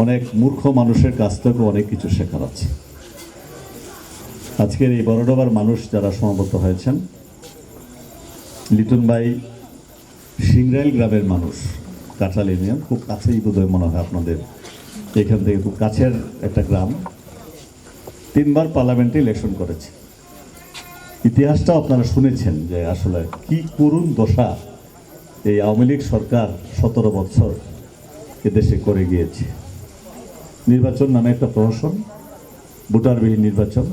অনেক মূর্খ মানুষের কাছ থেকেও অনেক কিছু শেখার আছে। আজকের এই বড়ডোবার মানুষ যারা সমাবত হয়েছেন, লিটন ভাই সিংরাইল গ্রামের মানুষ, কাঁঠাল ইউনিয়ন, খুব কাছেই বোধহয় মনে হয় আপনাদের এখান থেকে খুব কাছের একটা গ্রাম, তিনবার পার্লামেন্টে ইলেকশন করেছে। ইতিহাসটা আপনারা শুনেছেন যে আসলে কি করুণ দশা এই আওয়ামী লীগ সরকার সতেরো বছর এদেশে করে গিয়েছে। নির্বাচন নামে একটা প্রহসন, ভোটারবিহীন নির্বাচন,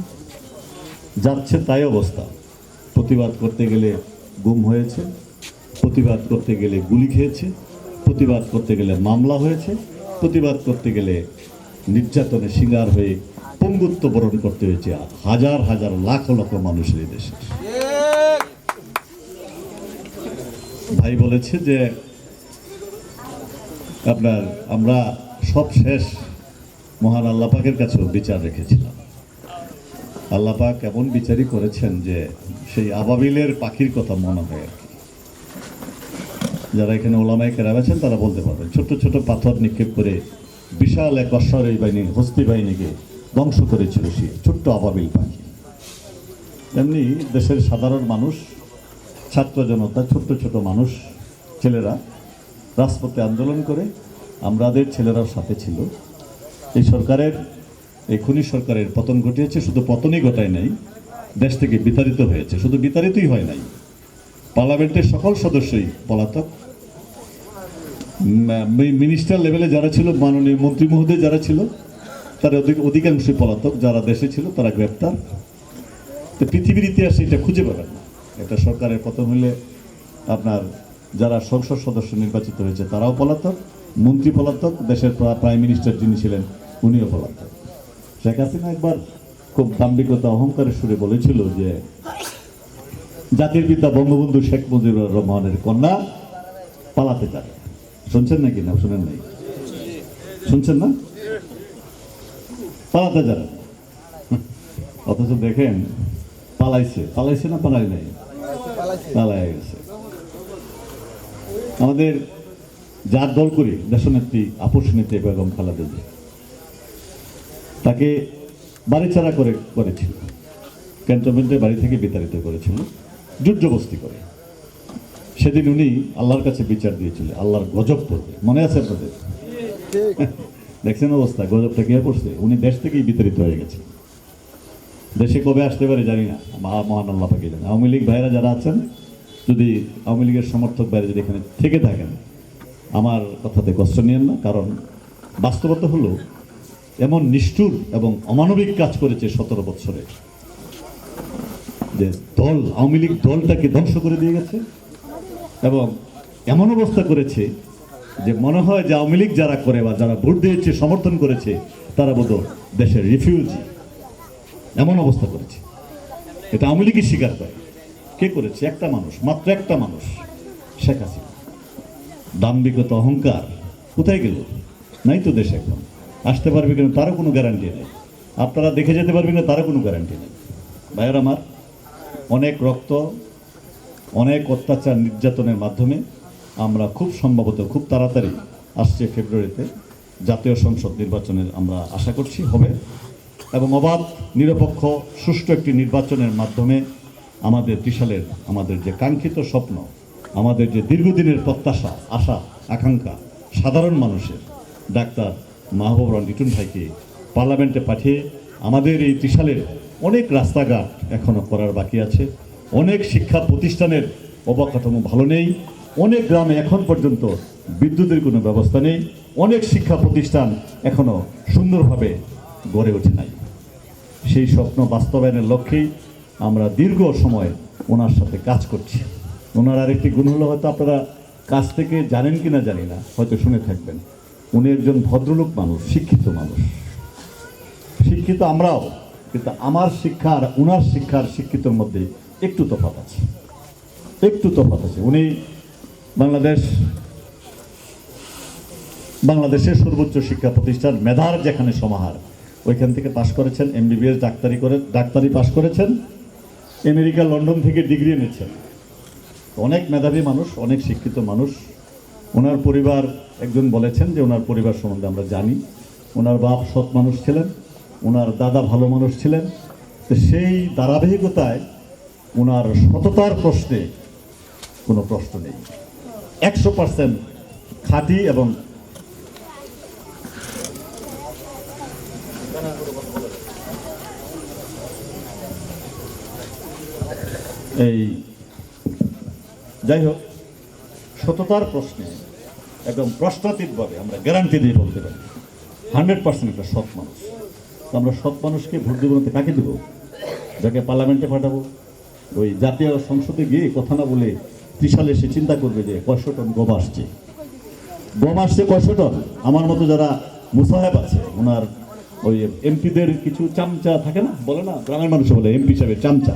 যাচ্ছে তাই অবস্থা। প্রতিবাদ করতে গেলে গুম হয়েছে, প্রতিবাদ করতে গেলে গুলি খেয়েছে, প্রতিবাদ করতে গেলে মামলা হয়েছে, প্রতিবাদ করতে গেলে নির্যাতনে শিকার হয়ে পঙ্গুত্ব বরণ করতে হয়েছে হাজার হাজার লাখ লক্ষ মানুষের এই দেশে। ভাই বলেছে যে, আপনার, আমরা সব শেষ। মহান আল্লাহ পাকের কাছেও বিচার রেখেছিলাম। আল্লাহ পাক এমন বিচারই করেছেন যে সেই আবাবিলের পাখির কথা মনে হয় আর কি। যারা এখানে ওলামায় কেরাম আছেন, তারা বলতে পারবেন ছোট ছোট পাথর নিক্ষেপ করে বিশাল এক অশ্বরের বাহিনী, হস্তি বাহিনীকে ধ্বংস করেছিল সে ছোট্ট আবাবিল পাখি। এমনি দেশের সাধারণ মানুষ, ছাত্র জনতা, ছোট্ট ছোট মানুষ, ছেলেরা রাজপথে আন্দোলন করে আমাদের ছেলেরাও সাথে ছিল। এই সরকারের, এই খুনি সরকারের পতন ঘটিয়েছে, শুধু পতনই ঘটায় নাই, দেশ থেকে বিতাড়িত হয়েছে, শুধু বিতাড়িতই হয় নাই। পার্লামেন্টের সকল সদস্যই পলাতক। মিনিস্টার লেভেলে যারা ছিল, মাননীয় মন্ত্রী মহোদয় যারা ছিল, তার অধিক- অধিকাংশই পলাতক, যারা দেশে ছিল, তারা গ্রেপ্তার। তো পৃথিবীর ইতিহাসে এটা খুঁজে পাবেন না। একটা সরকারের পতন হলে আপনার যারা সংসদ সদস্য নির্বাচিত হয়েছে, তারাও পলাতক। মন্ত্রী পলাতক, দেশের প্রা- প্রাইম মিনিস্টার যিনি ছিলেন, উনিও পলাতক। শেখ হাসিনা একবার খুব দাম্ভিকতা অহংকারের সুরে বলেছিল যে, জাতির পিতা বঙ্গবন্ধু শেখ মুজিবুর রহমানের কন্যা পালাতে যাবে। শুনছেন নাকি না? শুনেন নাই? শুনছেন না? পালাতে যাবে। অথচ দেখেন, পালাইছে। পালাইছে না পালাই নাই? পালাই গেছে। আমাদের যার দল করে দেশনেত্রী আপোষ নেত্রী বেগম খালেদা জিয়া। তাকে বাড়ি ছাড়া করে করেছিল। ক্যান্টনমেন্টে বাড়ি থেকে বিতাড়িত করেছিল। যুদ্ধবস্তি করে। সেদিন উনি আল্লাহর কাছে বিচার দিয়েছিল। আল্লাহর গজব পড়বে। মনে আছে আপনাদের? দেখছেন অবস্থা, গজবটা কে পড়ছে? উনি দেশ থেকেই বিতাড়িত হয়ে গেছে দেশে কবে আসতে পারে জানি না। মহা- মহান আল্লাহ পাকে জানে আওয়ামী লীগ ভাইরা যারা আছেন, যদি আওয়ামী লীগের সমর্থক বাইরে যদি এখানে থেকে থাকেন আমার কথাতে কষ্ট নিয়েন না, কারণ বাস্তবতা হলো এমন নিষ্ঠুর এবং অমানবিক কাজ করেছে সতেরো বছরে যে দল, আওয়ামী লীগ দলটাকে ধ্বংস করে দিয়ে গেছে এবং এমন অবস্থা করেছে যে মনে হয় যে আওয়ামী লীগ যারা করে বা যারা ভোট দিয়েছে, সমর্থন করেছে, তারা বোধ দেশের রিফিউজি এমন অবস্থা করেছে। এটা আওয়ামী লীগই স্বীকার করে। কে করেছে? একটা মানুষ, মাত্র একটা মানুষ, শেখ হাসিনা। দাম্ভিকতা, অহংকার, কোথায় গেল? নাই তো দেশে এখন। আসতে পারবে কিনা তারও কোনো গ্যারান্টি নেই। আপনারা দেখে যেতে পারবেন না তারও কোনো গ্যারান্টি নেই। ভাইয়ের আমার, অনেক রক্ত, অনেক অত্যাচার নির্যাতনের মাধ্যমে আমরা খুব সম্ভবত খুব তাড়াতাড়ি আসছে ফেব্রুয়ারিতে জাতীয় সংসদ নির্বাচনের আমরা আশা করছি, হবে। এবং অবাধ, নিরপেক্ষ, সুষ্ঠু একটি নির্বাচনের মাধ্যমে আমাদের ত্রিশালের আমাদের যে কাঙ্ক্ষিত স্বপ্ন আমাদের যে দীর্ঘদিনের প্রত্যাশা, আশা, আকাঙ্ক্ষা, সাধারণ মানুষের, ডাক্তার মাহবুব মাহবুবরান লিটুন ভাইকে পার্লামেন্টে পাঠিয়ে আমাদের এই ত্রিশালের অনেক রাস্তাঘাট এখনও করার বাকি আছে। অনেক শিক্ষা প্রতিষ্ঠানের অবকাঠামো ভালো নেই। অনেক গ্রামে এখন পর্যন্ত বিদ্যুতের কোনো ব্যবস্থা নেই। অনেক শিক্ষা প্রতিষ্ঠান এখনও সুন্দরভাবে গড়ে ওঠে নাই। সেই স্বপ্ন বাস্তবায়নের লক্ষ্যেই আমরা দীর্ঘ সময় ওনার সাথে কাজ করছি। ওনার আরেকটি গুণ হলো হয়তো আপনারা কাছ থেকে জানেন কি না জানি না, হয়তো শুনে থাকবেন। উনি একজন ভদ্রলোক মানুষ, শিক্ষিত মানুষ। শিক্ষিত আমরাও, কিন্তু আমার শিক্ষা আর ওনার শিক্ষার শিক্ষিতর মধ্যে একটু তফাত আছে। একটু তফাত আছে। উনি বাংলাদেশ, বাংলাদেশের সর্বোচ্চ শিক্ষা প্রতিষ্ঠান মেধার যেখানে সমাহার, ওইখান থেকে পাশ করেছেন এমবিবিএস ডাক্তারি করে ডাক্তারি পাশ করেছেন, আমেরিকা, লন্ডন থেকে ডিগ্রি এনেছেন। অনেক মেধাবী মানুষ, অনেক শিক্ষিত মানুষ। ওনার পরিবার একজন বলেছেন যে ওনার পরিবার সম্বন্ধে আমরা জানি। ওনার বাপ সৎ মানুষ ছিলেন, ওনার দাদা ভালো মানুষ ছিলেন। তো সেই ধারাবাহিকতায় ওনার সততার প্রশ্নে কোনো প্রশ্ন নেই। একশো পার্সেন্ট খাঁটি এবং এই যাই হোক, সততার প্রশ্নে একদম প্রশ্নাতীতভাবে আমরা গ্যারান্টি দিয়ে বলতে পারি হান্ড্রেড পার্সেন্ট একটা সৎ মানুষ। তো আমরা সৎ মানুষকে ভোট দেবো না কাকে দেবো? যাকে পার্লামেন্টে পাঠাবো? ওই জাতীয় সংসদে গিয়ে কথা না বলে ত্রিশালে সে চিন্তা করবে যে কয়শো টন গম আসছে। গম আসছে কয়শো টন? আমার মতো যারা মুসাহেব আছে, ওনার ওই এমপিদের কিছু চামচা থাকে না, বলে না? গ্রামের মানুষ বলে, এমপি হিসাবে চামচা।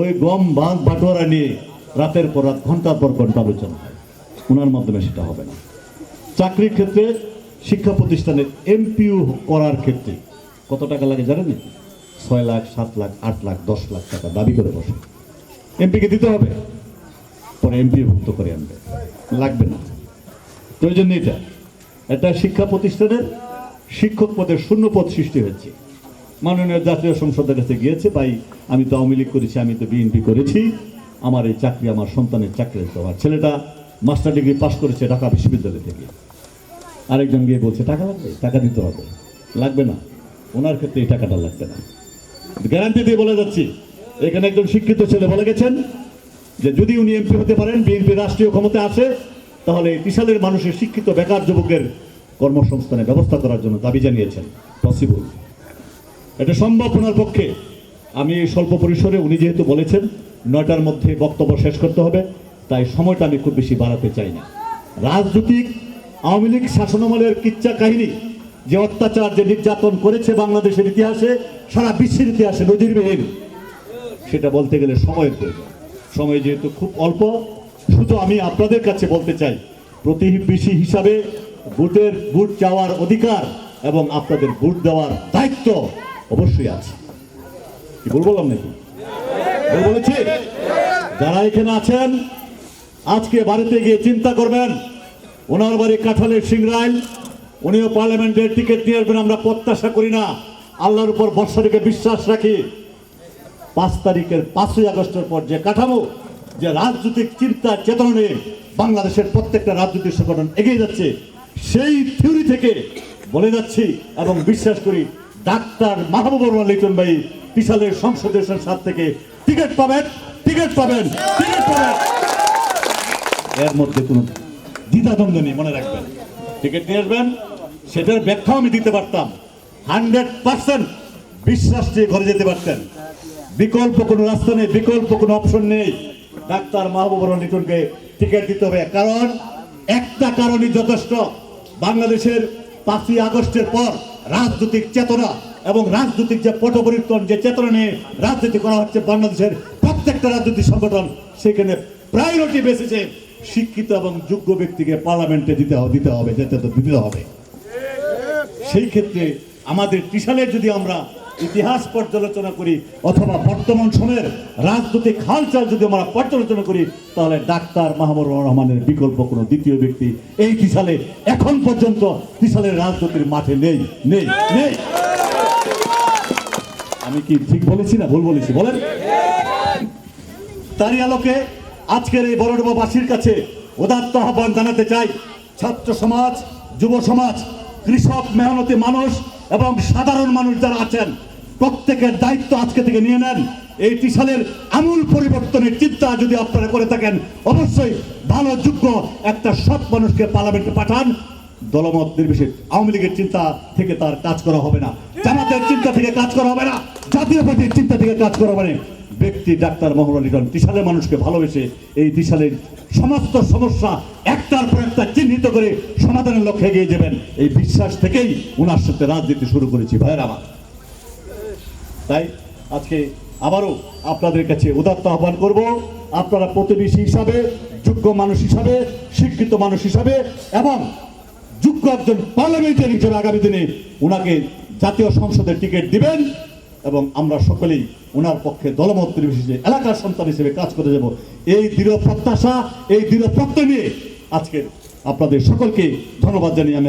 ওই গম বাঁধ বাটোয়ারা নিয়ে রাতের পর রাত, ঘণ্টার পর ঘণ্টা আলোচনা হয়। ওনার মাধ্যমে সেটা হবে না। চাকরির ক্ষেত্রে, শিক্ষা প্রতিষ্ঠানের এমপিউ করার ক্ষেত্রে কত টাকা লাগে জানেন? ছয় লাখ, সাত লাখ, আট লাখ, দশ লাখ টাকা দাবি করে বসে। এমপিকে দিতে হবে? পরে এমপি ভুক্ত করে আনবে। লাগবে না। প্রয়োজন নেই এটা। এটা শিক্ষা প্রতিষ্ঠানের শিক্ষক পদের শূন্য পদ সৃষ্টি হয়েছে। মাননীয় জাতীয় সংসদের কাছে গিয়েছে, ভাই, আমি তো আওয়ামী লীগ করেছি, আমি তো বিএনপি করেছি। আমার এই চাকরি, আমার সন্তানের চাকরি দিতে। আর ছেলেটা মাস্টার ডিগ্রি পাশ করেছে ঢাকা বিশ্ববিদ্যালয় থেকে। আরেকজন গিয়ে বলছে, টাকা লাগবে? টাকা দিতে হবে। লাগবে না। ওনার ক্ষেত্রে এই টাকাটা লাগবে না। গ্যারান্টি দিয়ে বলে যাচ্ছি, এখানে একজন শিক্ষিত ছেলে বলে গেছেন যে, যদি উনি এমপি হতে পারেন, বিএনপি রাষ্ট্রীয় ক্ষমতা আসে তাহলে বিশালের মানুষের শিক্ষিত বেকার যুবকের কর্মসংস্থানের ব্যবস্থা করার জন্য দাবি জানিয়েছেন। পসিবল এটা সম্ভব ওনার পক্ষে। আমি স্বল্প পরিসরে উনি যেহেতু বলেছেন নয়টার মধ্যে বক্তব্য শেষ করতে হবে, তাই সময়টা আমি খুব বেশি বাড়াতে চাই না। রাজনৈতিক আওয়ামী লীগ শাসনামলের কিচ্ছা কাহিনী, যে অত্যাচার, যে নির্যাতন করেছে বাংলাদেশের ইতিহাসে, সারা বিশ্বের ইতিহাসে নজিরবিহীন সেটা বলতে গেলে সময়ের প্রয়োজন। সময় যেহেতু খুব অল্প, শুধু আমি আপনাদের কাছে বলতে চাই, প্রতিবেশী হিসাবে ভোটের ভোট চাওয়ার অধিকার এবং আপনাদের ভোট দেওয়ার দায়িত্ব অবশ্যই আছে। কি বললাম নাকি? বলেছি, যারা এখানে আছেন, আজকে বাড়িতে গিয়ে চিন্তা করবেন, ওনার বাড়ি কাঁঠালের সিংরাইল, উনিও পার্লামেন্টের টিকিট নিয়ে আসবেন, আমরা প্রত্যাশা করি না, আল্লাহর উপর বর্ষাটিকে বিশ্বাস রাখি। পাঁচ তারিখের পাঁচই আগস্টের পর যে কাঠামো, যে রাজনৈতিক চিন্তা, চেতনা নিয়ে বাংলাদেশের প্রত্যেকটা রাজনৈতিক সংগঠন এগিয়ে যাচ্ছে, সেই থিওরি থেকে বলে যাচ্ছি এবং বিশ্বাস করি, ডাক্তার মাহবুবুর লিটন ভাই, বিশালের সংসদের সাত থেকে টিকিট পাবেন টিকিট পাবেন টিকিট পাবেন। এর মধ্যে কোনো দ্বিধাদ্বন্দ্ব নেই, মনে রাখবেন। টিকিট নিয়ে আসবেন, সেটার ব্যাখ্যাও আমি দিতে পারতাম। হান্ড্রেড পার্সেন্ট বিশ্বাস দিয়ে ঘরে যেতে পারতেন। বিকল্প কোনো রাস্তা নেই, বিকল্প কোনো অপশন নেই। ডাক্তার মাহবুবুর লিটনকে টিকিট দিতে হবে। কারণ, একটা কারণই যথেষ্ট। বাংলাদেশের পাঁচই আগস্টের পর রাজনৈতিক চেতনা এবং রাজনৈতিক যে পটপরিবর্তন, যে চেতনা নিয়ে রাজনীতি করা হচ্ছে বাংলাদেশের প্রত্যেকটা রাজনৈতিক সংগঠন, সেখানে প্রায়োরিটি বেসিসে শিক্ষিত এবং যোগ্য ব্যক্তিকে পার্লামেন্টে দিতে হবে দিতে হবে, যেতে তো দিতে হবে। সেই ক্ষেত্রে আমাদের টিশালে যদি আমরা ইতিহাস পর্যালোচনা করি, অথবা বর্তমান সময়ের রাজনৈতিক হালচাল যদি আমরা পর্যালোচনা করি, তাহলে ডাক্তার মাহমুর রহমানের বিকল্প কোনো দ্বিতীয় ব্যক্তি এই ত্রিশালে এখন পর্যন্ত ত্রিশালের রাজনীতির মাঠে নেই নেই নেই। আমি কি ঠিক বলেছি না ভুল বলেছি? বলেন। তারই আলোকে আজকের এই বড়ডোবাবাসীর কাছে উদাত্ত আহ্বান জানাতে চাই, ছাত্র সমাজ, যুব সমাজ, কৃষক, মেহনতি মানুষ এবং সাধারণ মানুষ যারা আছেন, প্রত্যেকের দায়িত্ব আজকে থেকে নিয়ে নেন। এই টিশালের আমূল পরিবর্তনের চিন্তা যদি আপনারা করে থাকেন, অবশ্যই ভালো, যোগ্য একটা সব মানুষকে পার্লামেন্টে পাঠান। দলমত নির্বিশেষ আওয়ামী লীগের চিন্তা থেকে তার কাজ করা হবে না। জামাতের চিন্তা থেকে কাজ করা হবে না। জাতীয় পার্টির চিন্তা থেকে কাজ করা হবে না। ব্যক্তি ডাক্তার মোহাম্মদ লিটন ত্রিশালের মানুষকে ভালোবেসে এই ত্রিশালের সমস্ত সমস্যা একটার পর একটা চিহ্নিত করে সমাধানের লক্ষ্যে এগিয়ে যাবেন। এই বিশ্বাস থেকেই ওনার সাথে রাজনীতি শুরু করেছি ভাইয়ের আমার। তাই আজকে আবারও আপনাদের কাছে উদাত্ত আহ্বান করব, আপনারা প্রতিবেশী হিসাবে, যোগ্য মানুষ হিসাবে, শিক্ষিত মানুষ হিসাবে এবং যোগ্য একজন পার্লামেন্টারি হিসেবে আগামী দিনে ওনাকে জাতীয় সংসদের টিকিট দিবেন। এবং আমরা সকলেই ওনার পক্ষে দলমত নির্বিশেষে এলাকার সন্তান হিসেবে কাজ করে যাব। এই দৃঢ় প্রত্যাশা, এই দৃঢ় প্রত্যয় নিয়ে আজকে আপনাদের সকলকে ধন্যবাদ জানিয়ে আমি